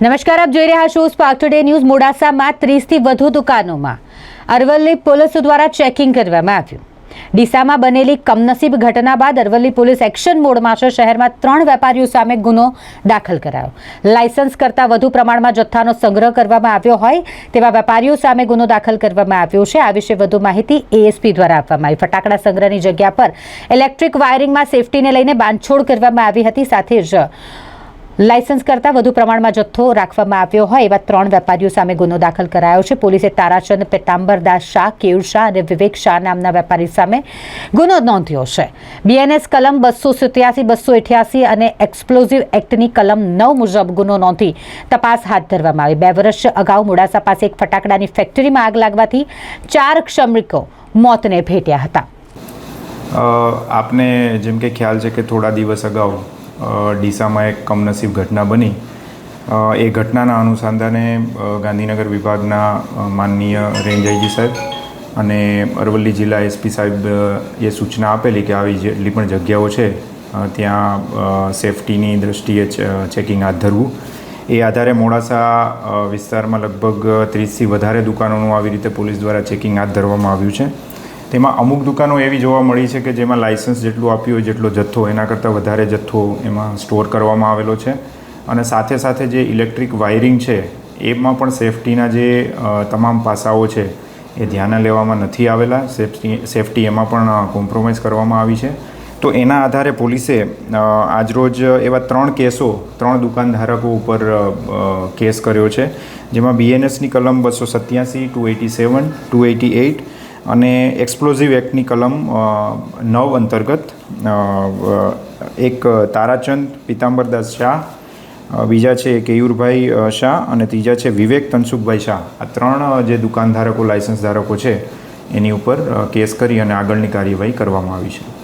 નમસ્કાર, આપ જોઈ રહ્યા છો સ્પાર્ક ટુડે ન્યૂઝ મોડાસામાં ત્રીસથી વધુ દુકાનોમાં. અરવલ્લી પોલીસ દ્વારા ચેકિંગ કરવામાં આવ્યું. ડીસામાં બનેલી કમનસીબ ઘટના બાદ અરવલ્લી પોલીસ એક્શન મોડમાં છે. શહેરમાં ત્રણ વેપારીઓ સામે ગુનો દાખલ કરાયો. લાયસન્સ કરતાં વધુ પ્રમાણમાં જથ્થાનો સંગ્રહ કરવામાં આવ્યો હોય તેવા વેપારીઓ સામે ગુનો દાખલ કરવામાં આવ્યો છે. આ વિશે વધુ માહિતી એએસપી દ્વારા આપવામાં આવી. ફટાકડા સંગ્રહની જગ્યા પર ઇલેક્ટ્રિક વાયરિંગમાં સેફટીને લઈને બાંધછોડ કરવામાં આવી હતી. સાથે જ લાયસન્સ કરતાં વધુ પ્રમાણમાં જથ્થો રાખવામાં આવ્યો હોય એવા ત્રણ વેપારીઓ સામે ગુનો દાખલ કરાયો છે. પોલીસે તારાચંદ પેતાંબરદાસ શાહ, કેયુર શાહ અને વિવેક શાહ નામના વેપારી સામે ગુનો નોંધ્યો છે. બીએનએસ કલમ બસો સિત્યાસી, બસો અઠ્યાસી અને એક્સપ્લોઝિવ એક્ટની કલમ નવ મુજબ ગુનો નોંધી તપાસ હાથ ધરવામાં આવી. બે વર્ષ અગાઉ મોડાસા પાસે એક ફટાકડાની ફેક્ટરીમાં આગ લાગવાથી ચાર શ્રમિકો મોતને ભેટ્યા હતા. આપને જેમ કે ખ્યાલ છે કે થોડા દિવસ અગાઉ ડીસામાં એક કમનસીબ ઘટના બની. એ ઘટનાના અનુસંધાને ગાંધીનગર વિભાગના માનનીય રેન્જ આઈજી સાહેબ અને અરવલ્લી જિલ્લા એસપી સાહેબ એ સૂચના આપેલી કે આવી જેટલી પણ જગ્યાઓ છે ત્યાં સેફટીની દૃષ્ટિએ ચ- ચેકિંગ હાથ ધરવું. એ આધારે મોડાસા વિસ્તારમાં લગભગ ત્રીસથી વધારે દુકાનોનું આવી રીતે પોલીસ દ્વારા ચેકિંગ હાથ ધરવામાં આવ્યું છે. તેમાં અમુક દુકાનો એવી જોવા મળી છે કે જેમાં લાઇસન્સ જેટલું આપ્યું હોય, જેટલો જથ્થો, એના કરતાં વધારે જથ્થો એમાં સ્ટોર કરવામાં આવેલો છે. અને સાથે સાથે જે ઇલેક્ટ્રિક વાયરિંગ છે, એમાં પણ સેફટીના જે તમામ પાસાઓ છે, એ ધ્યાને લેવામાં નથી આવેલા. સેફટી સેફટી એમાં પણ કોમ્પ્રોમાઇઝ કરવામાં આવી છે. તો એના આધારે પોલીસે આજરોજ એવા ત્રણ કેસો, ત્રણ દુકાનધારકો ઉપર કેસ કર્યો છે, જેમાં બીએનએસની કલમ બસો સત્યાસી two eighty seven two eighty eight અને એક્સપ્લોઝિવ એક્ટની કલમ નવ અંતર્ગત એક તારાચંદ પિતાંબરદાસ શાહ બીજા છે કેયુરભાઈ શાહ અને ત્રીજા છે વિવેક તનસુખભાઈ શાહ. આ ત્રણ જે દુકાનધારકો લાયસન્સ ધારકો છે, એની ઉપર કેસ કરી અને આગળની કાર્યવાહી કરવામાં આવી છે.